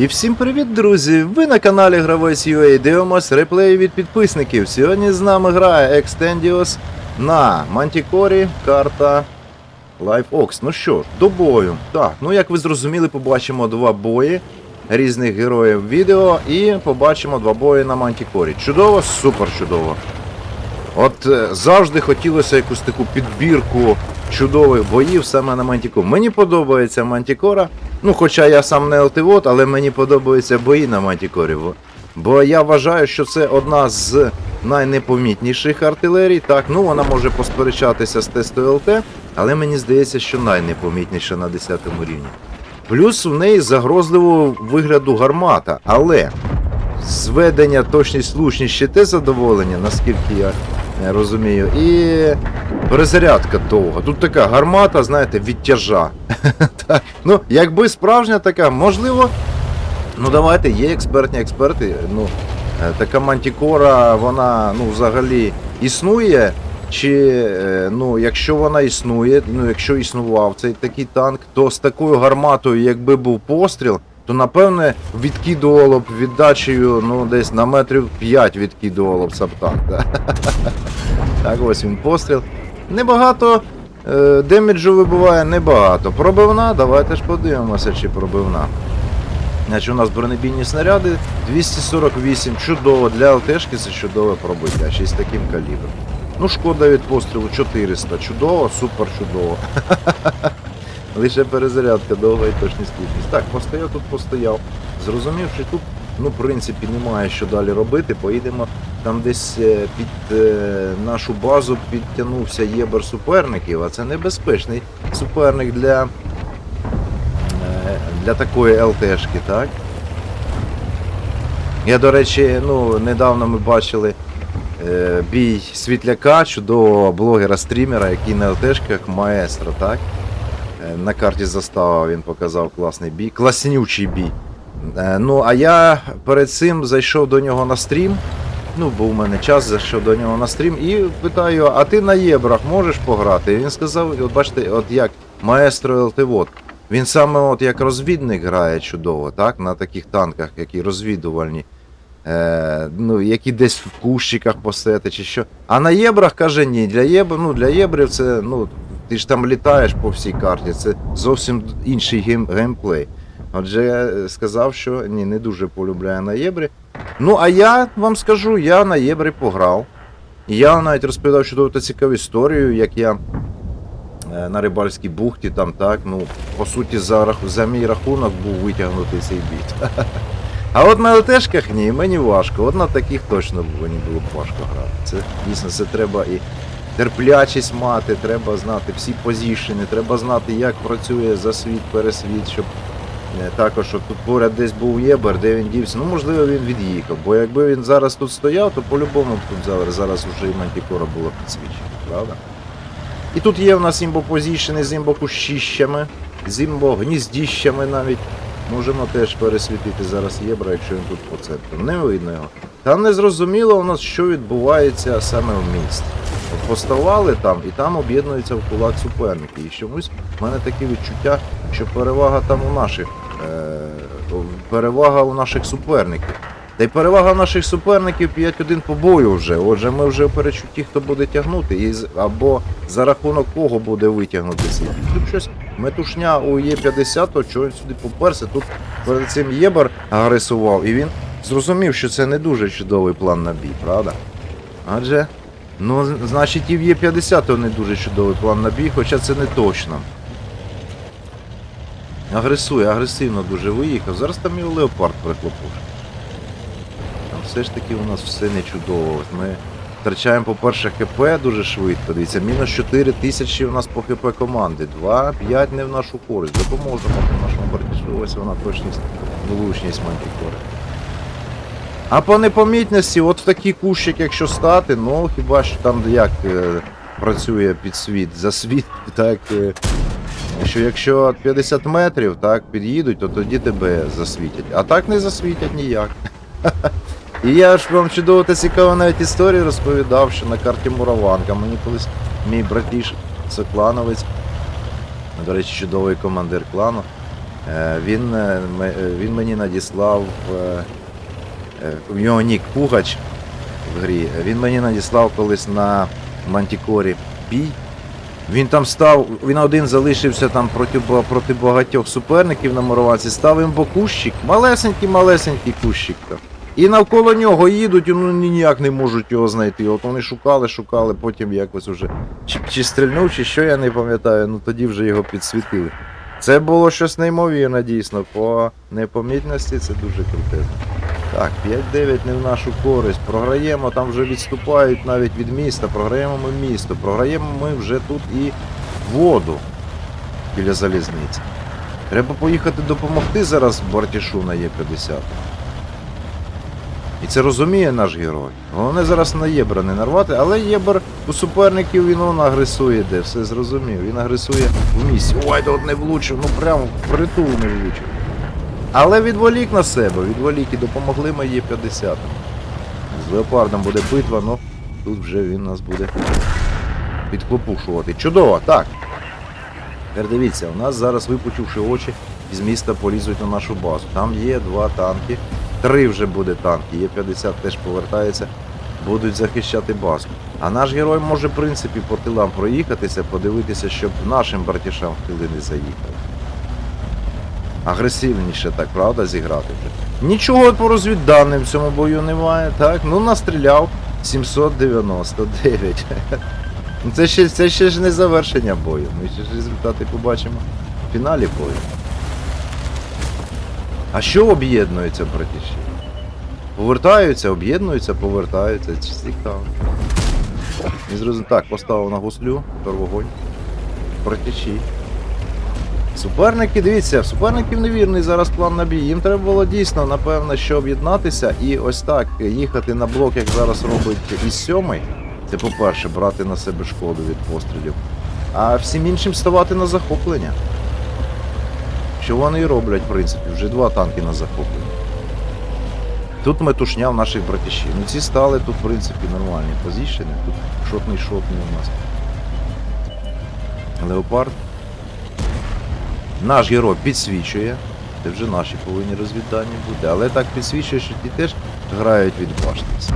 І всім привіт, друзі! Ви на каналі Гравець UA дивимось реплеї від підписників. Сьогодні з нами грає Extendios на Мантікорі, карта Live Ox. Ну що ж, до бою. Так, ну як ви зрозуміли, побачимо два бої різних героїв відео і побачимо два бої на Мантікорі. Чудово, супер чудово. От е, завжди хотілося якусь таку підбірку чудових боїв саме на Мантікорі. Мені подобається Мантікора. Ну, хоча я сам не ЛТВОТ, але мені подобаються бої на Мантікорі. бо- я вважаю, що це одна з найнепомітніших артилерій. Так, ну вона може посперечатися з тестою ЛТ, але мені здається, що найнепомітніша на 10 рівні. Плюс в неї загрозливого вигляду гармата, але зведення, точність, слушність ще те задоволення, наскільки я розумію, і перезарядка довга. Тут така гармата, знаєте, відтяжа. Ну, якби справжня така, можливо. Ну давайте, є експертні експерти. Ну, е, така мантікора, вона ну, взагалі існує. Чи е, ну, якщо вона існує, ну якщо існував цей такий танк, то з такою гарматою, якби був постріл, то напевне відкидувало б віддачею ну, десь на метрів 5 відкидувало б саптанк. Да? так, ось він постріл. Небагато е, демеджу вибиває, небагато. Пробивна, давайте ж подивимося, чи пробивна. Значить, у нас бронебійні снаряди 248, чудово для ЛТшки це чудове пробиття, ще з таким калібром. Ну, шкода від пострілу 400, чудово, супер чудово. Лише перезарядка довга і точність слушність. Так, постояв тут постояв. Зрозумів, що тут, ну, в принципі, немає що далі робити. Поїдемо там десь е, під е, нашу базу підтягнувся єбер суперників, а це небезпечний суперник для, е, для такої ЛТшки, так? Я, до речі, ну, недавно ми бачили бій світляка, чудового блогера-стрімера, який на ЛТшках маестро, так? На карті застава він показав класний бій, класнючий бій. Е, Ну, а я перед цим зайшов до нього на стрім. Ну, був у мене час, зайшов до нього на стрім і питаю: а ти на єбрах можеш пограти? І він сказав: от бачите, от як маестро ЛТВОД. Він саме от як розвідник грає чудово, так? На таких танках, які розвідувальні. Е, ну, які десь в кущиках посети чи що. А на єбрах каже ні. Для єбр, ну, для єбрів це, ну, ти ж там літаєш по всій карті, це зовсім інший гейм, геймплей. Отже, я сказав, що ні, не дуже полюбляє на єбрі. Ну, а я вам скажу, я на єбрі пограв. Я навіть розповідав чудову та цікаву історію, як я е, на рибальській бухті, там так, ну, по суті, за, за мій рахунок був витягнутий цей бій. А от на ЛТшках ні, мені важко. От на таких точно мені було б важко грати. Це дійсно це треба і терплячість мати, треба знати всі позішени, треба знати, як працює засвіт, пересвіт, щоб е, також щоб тут поряд десь був Єбер, де він дівся. Ну можливо він від'їхав. Бо якби він зараз тут стояв, то по-любому тут зараз, зараз вже і мантікора була підсвічена, правда? І тут є в нас імбопозішени з імбокущищами, з імбогніздіщами навіть. Можемо теж пересвітити зараз єбра, якщо він тут по центру. Не видно його. Там не зрозуміло у нас, що відбувається саме в місті. Поставали там і там об'єднуються в кулак суперники. І чомусь в мене таке відчуття, що перевага там у наших. Е- перевага у наших суперників. Та й перевага наших суперників 5-1 по бою вже. Отже, ми вже в перечутті, хто буде тягнути, і або за рахунок кого буде витягнути цей. Тут щось метушня у Є50, то чого він сюди поперся. Тут перед цим Єбар агресував, і він зрозумів, що це не дуже чудовий план на бій, правда? Адже, ну, значить, і в Є50 то не дуже чудовий план на бій, хоча це не точно. Агресує, агресивно дуже виїхав. Зараз там і леопард прихлопушить. Там все ж таки у нас все не чудово. Ми втрачаємо, по-перше, ХП дуже швидко. Дивіться, мінус 4 тисячі у нас по ХП команди. 2-5 не в нашу користь. Допоможемо нашому братішу. Ось вона точність, влучність мантікори. А по непомітності, от в такий кущик, якщо стати, ну хіба що там як е, працює підсвіт, засвіт, так. Е, що якщо 50 метрів так, під'їдуть, то тоді тебе засвітять. А так не засвітять ніяк. І я ж вам чудово та цікаву навіть історію розповідав, що на карті Мураванка мені колись мій братіш Соклановець, до речі, чудовий командир клану, Е, Він, е, е, він мені надіслав. Е, е, У нього нік Пугач в грі. Він мені надіслав колись на Мантікорі бій. Він там став, він один залишився там проти, проти багатьох суперників на муроваці, став їм кущик, малесенький-малесенький кущик там. І навколо нього їдуть, і, ну ніяк не можуть його знайти. От вони шукали, шукали, потім якось уже чи, чи стрільнув, чи що я не пам'ятаю, ну тоді вже його підсвітили. Це було щось неймовірне, дійсно. По непомітності це дуже крутезно. Так, 5-9 не в нашу користь. Програємо, там вже відступають навіть від міста. Програємо ми місто. Програємо ми вже тут і воду біля залізниці. Треба поїхати допомогти зараз Бартішу на Є50. І це розуміє наш герой. Головне зараз на Єбра не нарвати, але Єбр у суперників він он агресує де, все зрозумів. Він агресує в місті. Ой, тут не влучив, ну прямо в притул не влучив. Але відволік на себе, відволік і допомогли ми є 50. З леопардом буде битва, ну тут вже він нас буде підхлопушувати. Чудово, так. Тепер дивіться, у нас зараз випучивши очі, з міста полізуть на нашу базу. Там є два танки, три вже буде танки, є 50 теж повертається, будуть захищати базу. А наш герой може, в принципі, по тилам проїхатися, подивитися, щоб нашим братішам в тили не заїхали агресивніше так, правда, зіграти вже. Нічого по розвідданим в цьому бою немає, так? Ну настріляв 799. Ну, Це ще, це ще ж не завершення бою. Ми ще ж результати побачимо в фіналі бою. А що об'єднується, братіші? Повертаються, об'єднуються, повертаються. Цікаво. І зрозум... Так, поставив на гуслю, вогонь. Братіші. Суперники, дивіться, суперників невірний зараз план на бій. Їм треба було дійсно, напевно, що об'єднатися і ось так їхати на блок, як зараз робить із сьомий. Це по-перше, брати на себе шкоду від пострілів. А всім іншим ставати на захоплення. Що вони і роблять, в принципі, вже два танки на захоплення. Тут метушня в наших братішів. Ну ці стали тут, в принципі, нормальні позішени. Тут шотний шотний у нас. Леопард. Наш герой підсвічує. Це вже наші повинні розвіддані бути. Але так підсвічує, що ті теж грають від баштиці.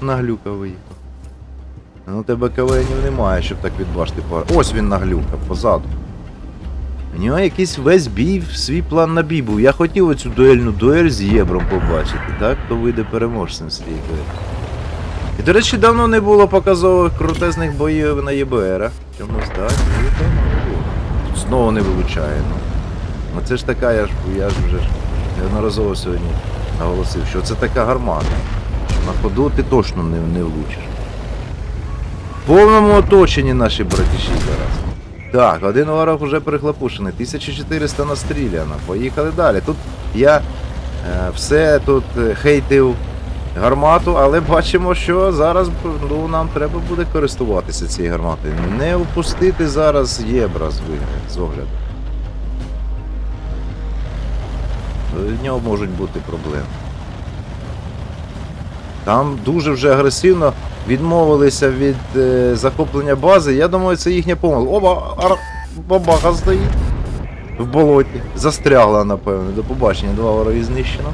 На глюка виїхав. Ну тебе кавенів немає, щоб так від башти. Ось він наглюка, позаду. У нього якийсь весь бій, свій план на бій був. Я хотів оцю дуельну дуель з Єбром побачити, так? Хто вийде переможцем з цієї дуелі. І, до речі, давно не було показових крутезних боїв на ЄБР. Чомусь так, і знову не вилучає. Ну. Це ж така, я ж я ж вже неодноразово сьогодні наголосив, що це така гармата. На ходу ти точно не, не влучиш. В повному оточенні наші братіші зараз. Так, один ворог уже перехлопушений, 1400 настріляно. Поїхали далі. Тут я е, все тут е, хейтив гармату, але бачимо, що зараз ну, нам треба буде користуватися цією гарматою. Не упустити зараз єбра з огляду. В нього можуть бути проблеми. Там дуже вже агресивно відмовилися від е, захоплення бази. Я думаю, це їхня помилка. Оба, ар... бабаха стоїть в болоті. Застрягла, напевно. До побачення, два вороги знищено.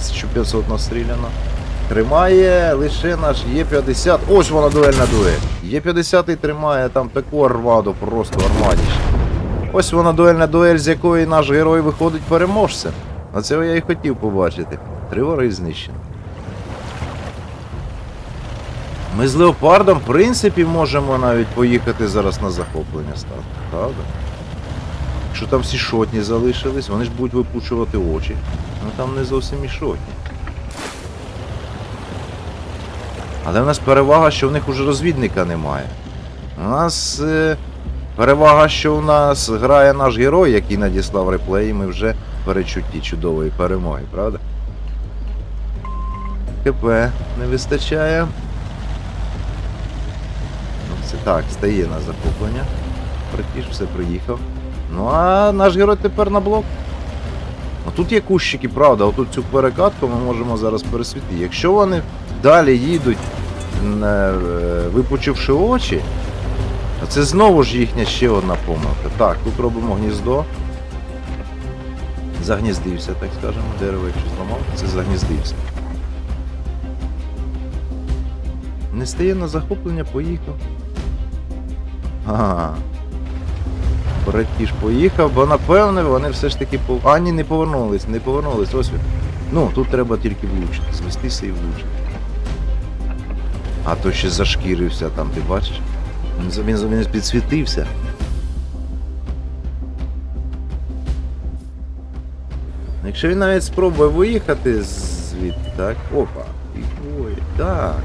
1500 настріляно. Тримає лише наш Є50. Ось вона дуельна дуель. Є50 тримає там таку армаду, просто армадіще. Ось вона дуельна дуель, з якої наш герой виходить переможцем. А цього я і хотів побачити. Три вороги знищено. Ми з леопардом, в принципі, можемо навіть поїхати зараз на захоплення стати, правда? Якщо там всі шотні залишились, вони ж будуть випучувати очі. Ну там не зовсім і шотні. Але в нас перевага, що в них уже розвідника немає. У нас е, перевага, що у нас грає наш герой, який надіслав реплей, і ми вже перечутті чудової перемоги, правда? КП не вистачає. Ну, це так, стає на захоплення. Братіш, все приїхав. Ну а наш герой тепер на блок. Ну тут є кущики, правда, отут цю перекатку ми можемо зараз пересвітити. Якщо вони далі їдуть, е, випучивши очі, А це знову ж їхня ще одна помилка. Так, тут робимо гніздо. Загніздився, так скажемо, дерево, якщо зламав, це загніздився. Не стає на захоплення, поїхав. Ага. Братіж поїхав, бо напевне вони все ж таки по. А, ні, не повернулись, не повернулись, ось він. Ну, тут треба тільки влучити, звестися і влучити. А то ще зашкірився там, ти бачиш? Він, він, він підсвітився. Якщо він навіть спробує виїхати звідти, так? Опа. І ой, так.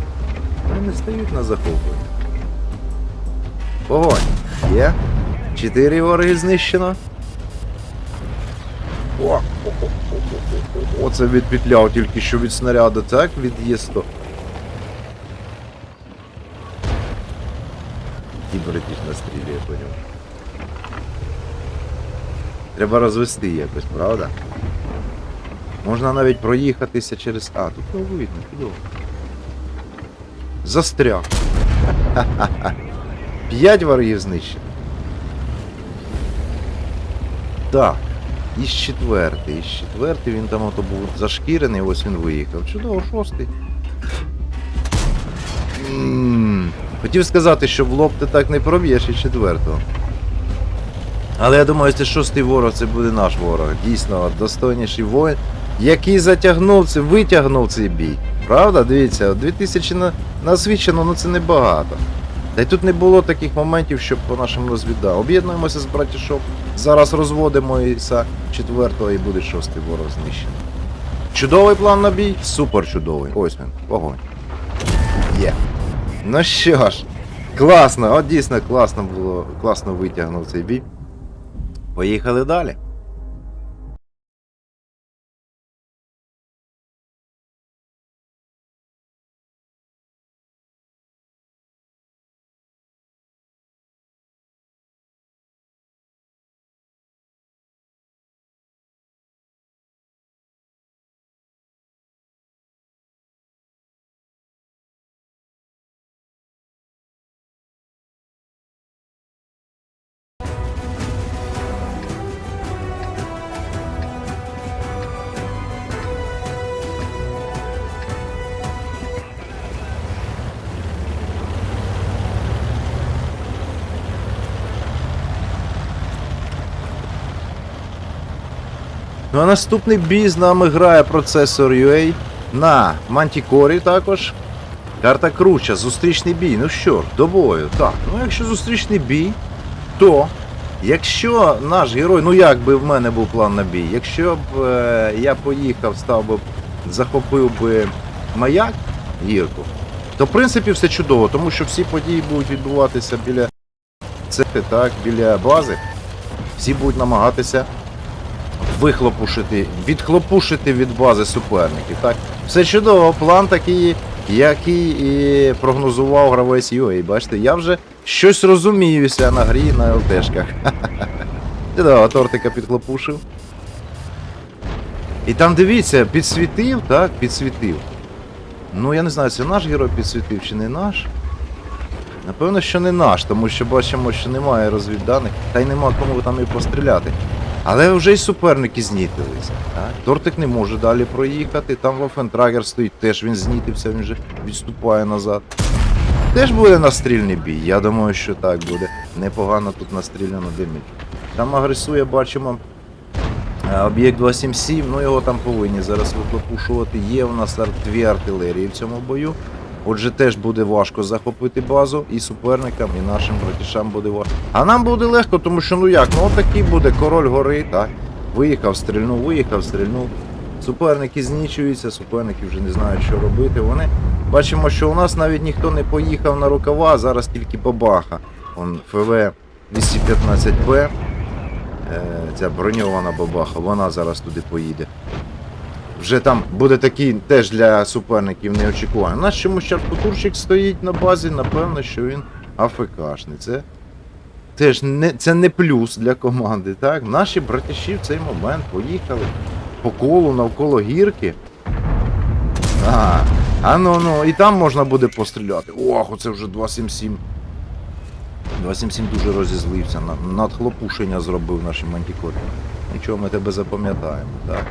Вони не стають на захоплення. Огонь. Є. Чотири вороги знищено. О, Оце відпетляв тільки що від снаряду, так? Від Є100. І братіш настрілює по ньому. Треба розвести якось, правда? Можна навіть проїхатися через. А, тут не видно, чудово. Застряг. П'ять ворогів знищено. Так. Із четвертий, із четвертий він там ото був зашкірений, ось він виїхав. Чудово, шостий. М, Хотів сказати, що в лоб ти так не проб'єш і четвертого. Але я думаю, це шостий ворог, це буде наш ворог. Дійсно, достойніший воїн, який затягнув це, витягнув цей бій. Правда? Дивіться, 2000 на, насвідчено, ну це небагато. Та й тут не було таких моментів, щоб по нашим розвіддам. Об'єднуємося з братішом. Зараз розводимо Іса четвертого і буде шостий ворог знищений. Чудовий план на бій? Супер чудовий. Ось він, вогонь. Є. Ну що ж, класно, от дійсно класно було, класно витягнув цей бій. Поїхали далі. Ну а наступний бій з нами грає процесор UA на Мантікорі також. Карта круча, зустрічний бій. Ну що до бою. Так, ну якщо зустрічний бій, то якщо наш герой, ну як би в мене був план на бій, якщо б е, я поїхав, став би, захопив би маяк гірку, то в принципі все чудово, тому що всі події будуть відбуватися біля цехи, так, біля бази. Всі будуть намагатися вихлопушити, відхлопушити від бази суперників. Так, все чудово, план такий, який і прогнозував гравець UA. Бачите, я вже щось розуміюся на грі на ЛТшках. Чудово, тортика підхлопушив. І там дивіться, підсвітив, так, підсвітив. Ну, я не знаю, це наш герой підсвітив чи не наш. Напевно, що не наш, тому що бачимо, що немає розвідданих, та й нема кому там і постріляти. Але вже й суперники знітилися. Так? Тортик не може далі проїхати. Там Вафентрагер стоїть, теж він знітився, він вже відступає назад. Теж буде настрільний бій. Я думаю, що так буде. Непогано тут настріляно димить. Там агресує, бачимо. е, Об'єкт 277, ну його там повинні зараз вихлопушувати. Є у нас дві артилерії в цьому бою. Отже, теж буде важко захопити базу і суперникам, і нашим братішам буде важко. А нам буде легко, тому що ну як, ну отакий буде король гори, так. Виїхав, стрільнув, виїхав, стрільнув. Суперники знічуються, суперники вже не знають, що робити. Вони бачимо, що у нас навіть ніхто не поїхав на рукава, зараз тільки бабаха. Он ФВ 215Б. Е, ця броньована бабаха, вона зараз туди поїде. Вже там буде такий теж для суперників неочікуваний. У нас чомусь Чаркутурчик стоїть на базі, напевно, що він АФКшний. Це теж не, це не плюс для команди. Так? Наші братіші в цей момент поїхали по колу навколо гірки. А, а ну ну, і там можна буде постріляти. Ох, оце вже 277. 277 дуже розізлився, надхлопушення зробив наші мантікорі. Нічого, ми тебе запам'ятаємо, так.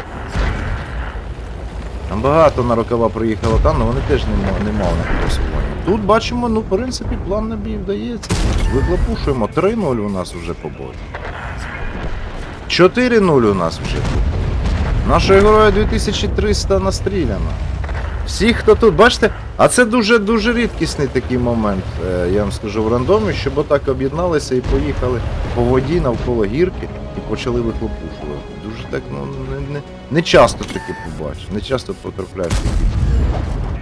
Там багато на рукава приїхало там, але вони теж не, не мали на просування. Тут бачимо, ну, в принципі, план на бій вдається. Вихлопушуємо. 3-0 у нас вже по бою. 4-0 у нас вже тут. Нашого героя 2300 настріляно. Всі, хто тут, бачите, а це дуже дуже рідкісний такий момент, е, я вам скажу в рандомі, щоб отак об'єдналися і поїхали по воді навколо гірки і почали вихлопушувати. Так, ну не, не, не часто таке побачиш, не часто потрапляєш такі.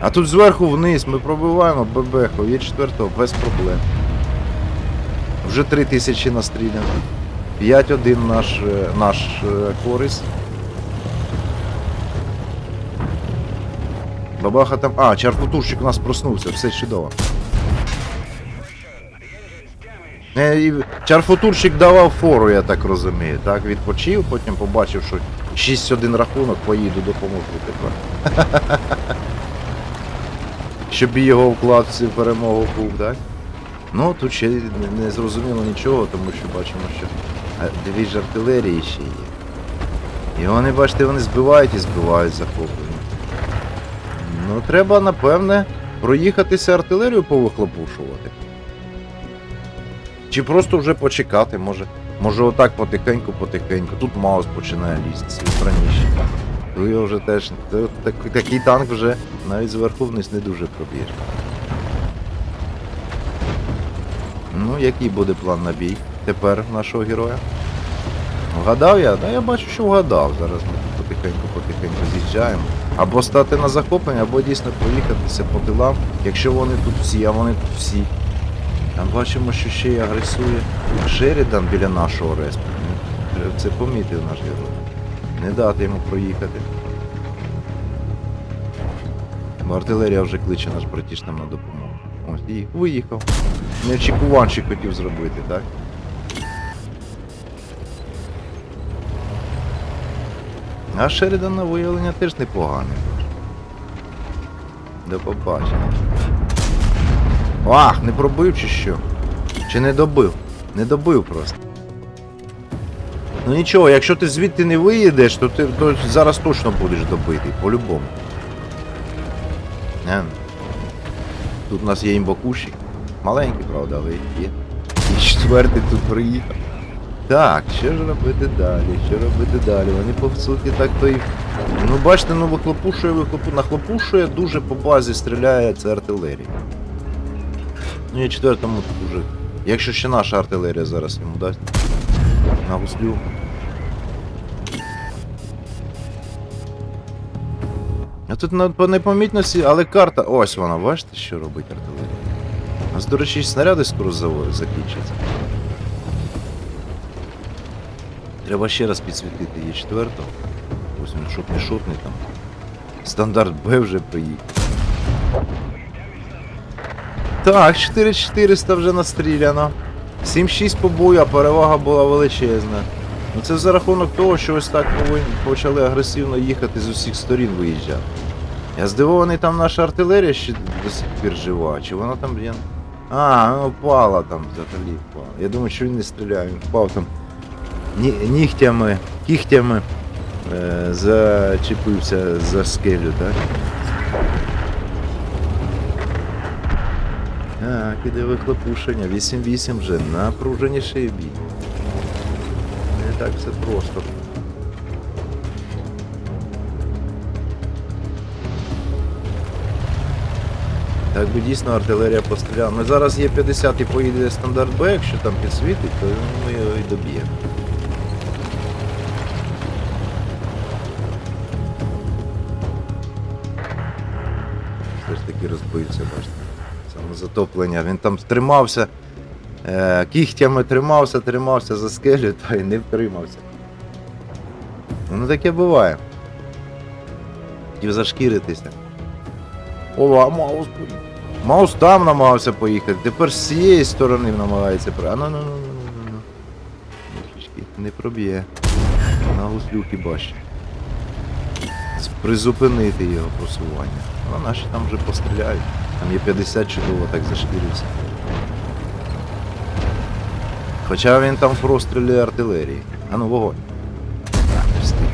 А тут зверху вниз ми пробиваємо бебеху, є четвертого без проблем. Вже 3000 настріляно. 5-1 наш, е, наш е, користь. Бабаха там. А, чарфутурщик у нас проснувся, все чудово. Е, Чарфутурщик давав фору, я так розумію. Так, відпочив, потім побачив, що 6-1 рахунок, поїду допоможу тепер. Щоб його вклад в перемогу був, так? Ну, тут ще не, не зрозуміло нічого, тому що бачимо, що е, дві ж артилерії ще є. І вони, бачите, вони збивають і збивають захоплення. Ну, треба, напевне, проїхатися артилерію повихлопушувати. Чи просто вже почекати, може. Може отак потихеньку-потихеньку. Тут Маус починає лізти раніше. То його вже теж. так, такий танк вже навіть зверху вниз не дуже проб'єш. Ну, який буде план на бій тепер нашого героя? Вгадав я? Да я бачу, що вгадав. Зараз ми потихеньку-потихеньку з'їжджаємо. Або стати на захоплення, або дійсно проїхатися по тилам, якщо вони тут всі, а вони тут всі. Там бачимо, що ще й агресує Шерідан біля нашого респу. Ну, Це помітив наш герой. Не дати йому проїхати. Бо артилерія вже кличе наш братіш нам на допомогу. Ось і виїхав. Неочікуванчик хотів зробити, так? А Шерідан на виявлення теж непоганий. До побачення. Ах, не пробив чи що? Чи не добив? Не добив просто. Ну нічого, якщо ти звідти не виїдеш, то ти то зараз точно будеш добитий, по-любому. Е. Тут у нас є імбакуші. Маленький, правда, але є. І четвертий тут приїхав. Так, що ж робити далі? Що робити далі? Вони по суті так то і. Ну бачите, ну вихлопушує, вихлопу... нахлопушує, дуже по базі стріляє це артилерія. Ну і четвертому тут уже. Якщо ще наша артилерія зараз йому дасть. На гуслю. А тут на, по непомітності, але карта. Ось вона, бачите, що робить артилерія. У нас, до речі, снаряди скоро закінчаться. Треба ще раз підсвітити є четвертого. Ось він шотний шотний там. Стандарт Б вже приїхав. Так, 4400 вже настріляно. 7-6 по бою, а перевага була величезна. Ну це за рахунок того, що ось так почали агресивно їхати з усіх сторін виїжджати. Я здивований, там наша артилерія ще до сих пір жива, чи вона там є. А, ну впала там взагалі впала. Я думаю, що він не стріляє, він впав там ні, нігтями, кігтями е, зачепився за скелю, так? Так, іде вихлопушення. 8-8 вже напруженіший бій. Не так все просто. Так би дійсно артилерія постріляла. Ну зараз є 50 і поїде стандарт Б, якщо там підсвітить, то ми його і доб'ємо. Все ж таки розбився, бачите. Самозатоплення. Він там тримався, е, кігтями тримався, тримався за скелю, та й не втримався. Ну таке буває. Хотів зашкіритися. О, а Маус поїхав. Маус там намагався поїхати, тепер з цієї сторони намагається. А ну ну ну ну ну ну. Не проб'є. На гуслюки бачить. Призупинити його просування. А наші там вже постріляють. Там є 50 чудово, так зашкірився. Хоча він там в прострілі артилерії. А ну вогонь. Встиг.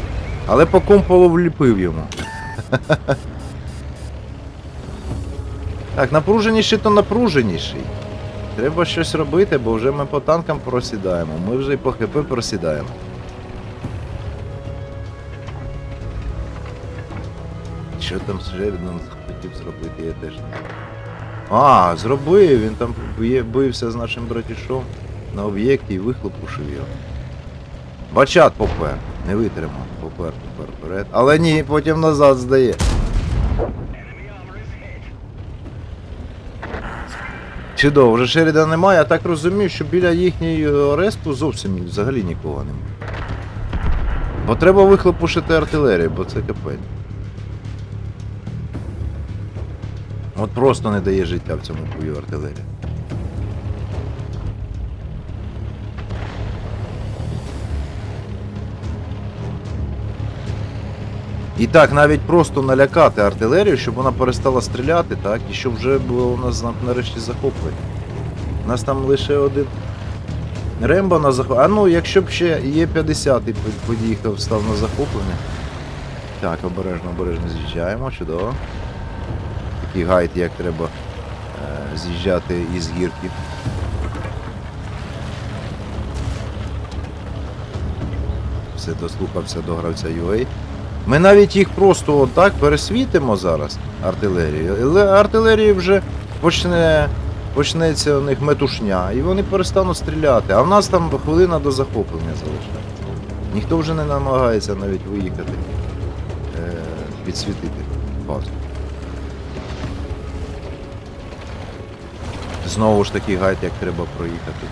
Але по кумполу вліпив йому. Так, напруженіший то напруженіший. Треба щось робити, бо вже ми по танкам просідаємо. Ми вже і по ХП просідаємо. Що там Шерідан хотів зробити, я теж не знаю. А, зробив, він там бився з нашим братішом на об'єкті і вихлопушив його. Бачат попер. Не витримав. Попер, попер, вперед. Але ні, потім назад здає. Чудово, вже Шеріда немає, я так розумію, що біля їхньої респу зовсім взагалі нікого немає. Бо треба вихлопушити артилерію, бо це капець. От просто не дає життя в цьому бою артилерія. І так, навіть просто налякати артилерію, щоб вона перестала стріляти, так, і щоб вже було у нас нарешті захоплення. У нас там лише один Рембо на захоплення. А ну, якщо б ще є 50 й під'їхав, став на захоплення. Так, обережно, обережно з'їжджаємо, чудово. Такий гайд, як треба е, з'їжджати із гірки. Все дослухався до гравця UA. Ми навіть їх просто отак пересвітимо зараз, артилерію. Але артилерії вже почне, почнеться у них метушня, і вони перестануть стріляти. А в нас там хвилина до захоплення залишається. Ніхто вже не намагається навіть виїхати, е, підсвітити базу. Знову ж таки гайд, як треба проїхати.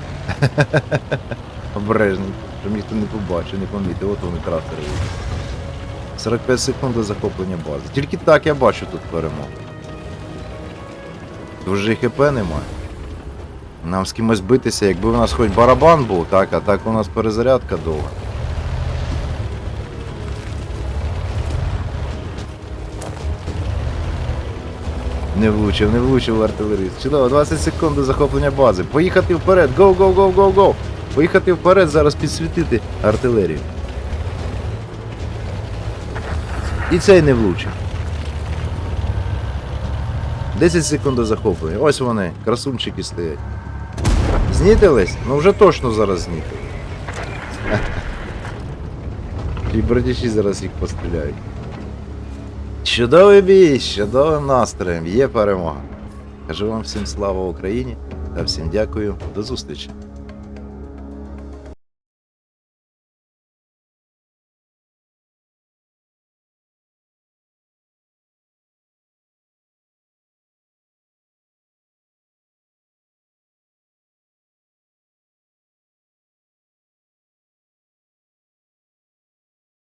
Обережненько, щоб ніхто не побачив, не помітив. От вони трактори. 45 секунд до захоплення бази. Тільки так я бачу тут перемогу. І ХП немає. Нам з кимось битися, якби у нас хоч барабан був, так, а так у нас перезарядка довга. Не влучив, не влучив артилерист. Чудово, 20 секунд до захоплення бази. Поїхати вперед. Гоу, гоу, гоу, гоу, гоу. Поїхати вперед, зараз підсвітити артилерію. І цей не влучив. 10 секунд до захоплення. Ось вони, красунчики стоять. Знітились? Ну вже точно зараз знітили. І братіші зараз їх постріляють. Чудовий бій, з чудовим настроєм, є перемога. Кажу вам всім слава Україні та всім дякую, до зустрічі.